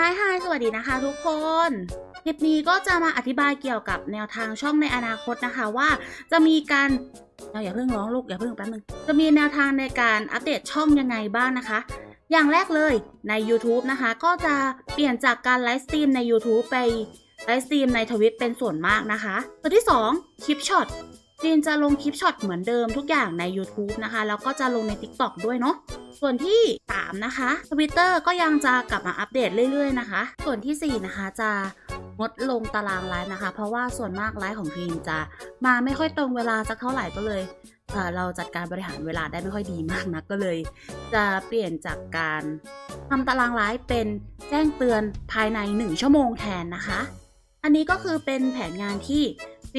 ฮายฮายสวัสดีนะคะทุกคน คลิปนี้ก็จะมาอธิบายเกี่ยวกับแนวทางช่องในอนาคตนะคะว่าจะมีการเราอย่าเพิ่งร้องลูกอย่าเพิ่งแป๊บนึง จะมีแนวทางในการอัปเดตช่องยังไงบ้างนะคะ อย่างแรกเลยใน YouTube นะคะ ก็จะเปลี่ยนจากการไลฟ์สตรีมใน YouTube ไปไลฟ์สตรีมในทวิตเป็นส่วนมากนะคะ ตัวที่ 2 คลิปช็อต จีนจะลงคลิปช็อตเหมือนเดิมทุกอย่างใน YouTube นะคะ แล้วก็จะลงใน TikTok ด้วยเนาะส่วนที่ 3 นะคะ Twitter ก็ยังจะกลับมาอัปเดตเรื่อยๆนะคะ ส่วนทีสี่4 นะคะจะงดลงตารางไลฟ์นะคะ เพราะว่าส่วนมากไลฟ์ของทีมจะมาไม่ค่อยตรงเวลาสักเท่าไหร่ก็เลยเอ่อเราจัดการบริหารเวลาได้ไม่ค่อยดีมากนะก็เลย จะเปลี่ยนจากการทำตารางไลฟ์เป็นแจ้งเตือนภายใน 1 ชั่วโมงแทนนะคะ อันนี้ก็คือเป็นแผนงานที่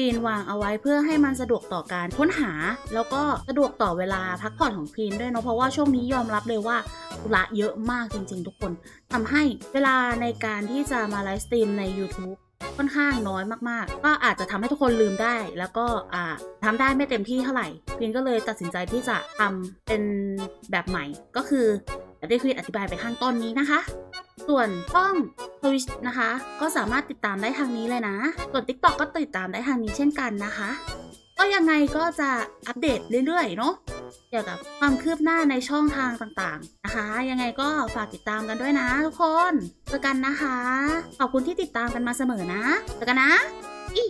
ฟีนวางเอาไว้เพื่อให้มันสะดวกต่อการค้นหา แล้วก็สะดวกต่อเวลาพักผ่อนของฟีนด้วยเนาะเพราะว่าช่วงนี้ยอมรับเลยว่าธุระเยอะมากจริง ๆ ทุกคนทำให้เวลาในการที่จะมาไลฟ์สตรีมใน YouTube ค่อนข้างน้อยมากๆ ก็อาจจะทำให้ทุกคนลืมได้ แล้วก็อ่าทำได้ไม่เต็มที่เท่าไหร่ฟีนก็เลยตัดสินใจที่จะทำเป็นแบบใหม่ก็คืออย่างที่ฟีนอธิบายไปข้างต้นนี้นะคะ ส่วนช่อง Twitch นะคะ ก็สามารถติดตามได้ทางนี้เลยนะ ส่วน TikTok ก็ติดตามได้ทางนี้เช่นกันนะคะ ก็ยังไงก็จะอัปเดตเรื่อยๆ เนาะเกี่ยวกับความคืบหน้าในช่องทางต่างๆนะคะ ยังไงก็ฝากติดตามกันด้วยนะทุกคนเจอกันนะคะ ขอบคุณที่ติดตามกันมาเสมอนะเจอกันนะอี